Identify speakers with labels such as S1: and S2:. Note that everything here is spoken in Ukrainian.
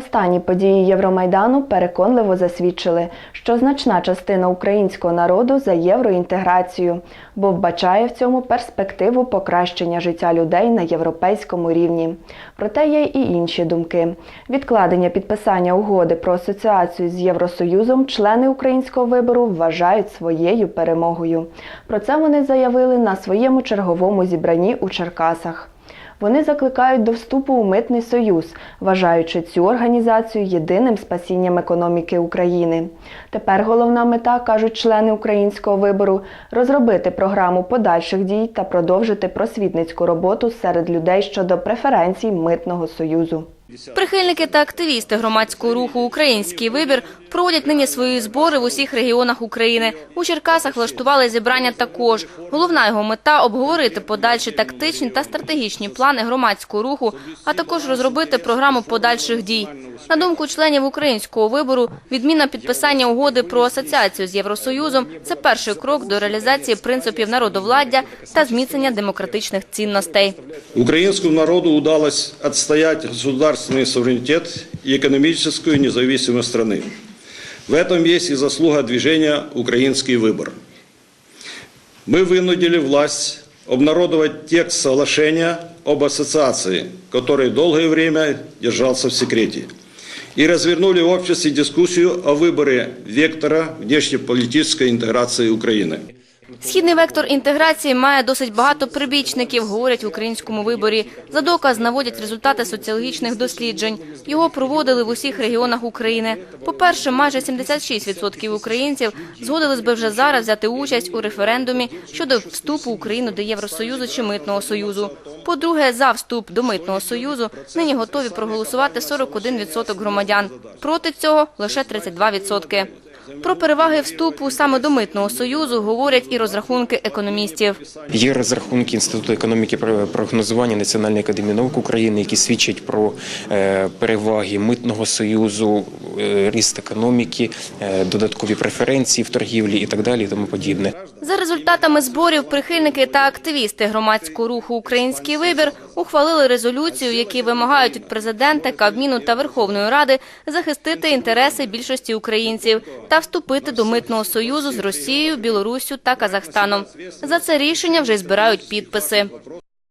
S1: Останні події Євромайдану переконливо засвідчили, що значна частина українського народу за євроінтеграцію, бо вбачає в цьому перспективу покращення життя людей на європейському рівні. Проте є і інші думки. Відкладення підписання угоди про асоціацію з Євросоюзом члени українського вибору вважають своєю перемогою. Про це вони заявили на своєму черговому зібранні у Черкасах. Вони закликають до вступу у митний союз, вважаючи цю організацію єдиним спасінням економіки України. Тепер головна мета, кажуть члени українського вибору, розробити програму подальших дій та продовжити просвітницьку роботу серед людей щодо преференцій митного союзу.
S2: Прихильники та активісти громадського руху Український вибір проводять нині свої збори в усіх регіонах України. У Черкасах влаштували зібрання також. Головна його мета обговорити подальші тактичні та стратегічні плани громадського руху, а також розробити програму подальших дій. На думку членів українського вибору, відміна підписання угоди про асоціацію з Євросоюзом це перший крок до реалізації принципів народовладдя та зміцнення демократичних цінностей.
S3: Украинскому народу удалось отстоять государственный суверенитет и экономическую независимость страны. В этом есть и заслуга движения «Украинский выбор». Мы вынудили власть обнародовать текст соглашения об ассоциации, который долгое время держался в секрете, и развернули в обществе дискуссию о выборе вектора внешнеполитической интеграции Украины.
S2: Східний вектор інтеграції має досить багато прибічників, говорять в українському виборі. За доказ наводять результати соціологічних досліджень. Його проводили в усіх регіонах України. По-перше, майже 76% українців згодились би вже зараз взяти участь у референдумі щодо вступу України до Євросоюзу чи Митного Союзу. По-друге, за вступ до Митного Союзу нині готові проголосувати 41% громадян. Проти цього лише 32%. Про переваги вступу саме до Митного Союзу говорять і розрахунки економістів.
S4: Є розрахунки Інституту економіки про- прогнозування Національної академії наук України, які свідчать про е, переваги митного союзу, ріст економіки, е, додаткові преференції в торгівлі і так далі, і тому подібне.
S2: За результатами зборів прихильники та активісти громадського руху Український вибір ухвалили резолюцію, які вимагають від президента, Кабміну та Верховної Ради захистити інтереси більшості українців та вступити до митного союзу з Росією, Білоруссю та Казахстаном. За це рішення вже збирають підписи.